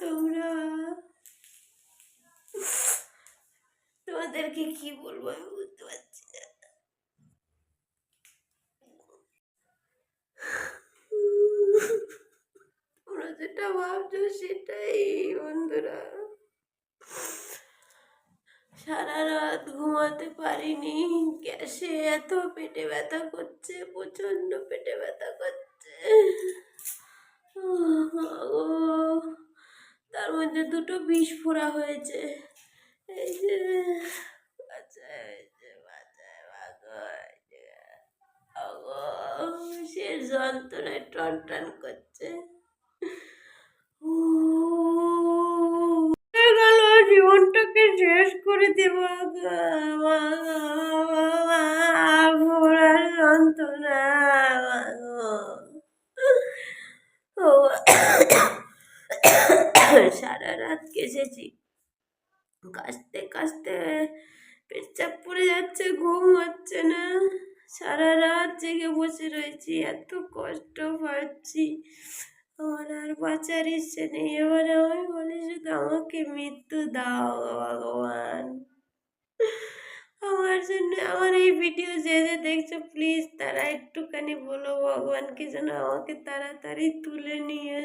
তোমরা। তোমাদেরকে কি বলব? আমি বুঝতে পারছি না। তোমরা যেটা ভাবছ সেটাই, বন্ধুরা। সারা রাত ঘুমাতে পারিনি। গ্যাসে এত পেটে ব্যথা করছে প্রচণ্ড পেটে ব্যথা করছে আহ, গো। তার মধ্যে দুটো বিষ ফোড়া হয়েছে। এই যে সে যন্ত্রণায় টন টন করছে। জীবনটাকে শেষ করে দেব সারা রাত কেসেছি কাশতে কাশতে পেচ্ছাপ পড়ে যাচ্ছে, ঘুম হচ্ছে না। সারা রাত জেগে বসে রয়েছি, এত কষ্ট পাচ্ছি। আমার আর বাঁচার ইচ্ছে নেই। এবার আমি বলি শুধু আমাকে মৃত্যু দাও ভগবান। আমার জন্য আমার এই ভিডিও যে যে দেখছ প্লিজ তারা একটুখানি বলো ভগবানকে যেন আমাকে তাড়াতাড়ি তুলে নিয়ে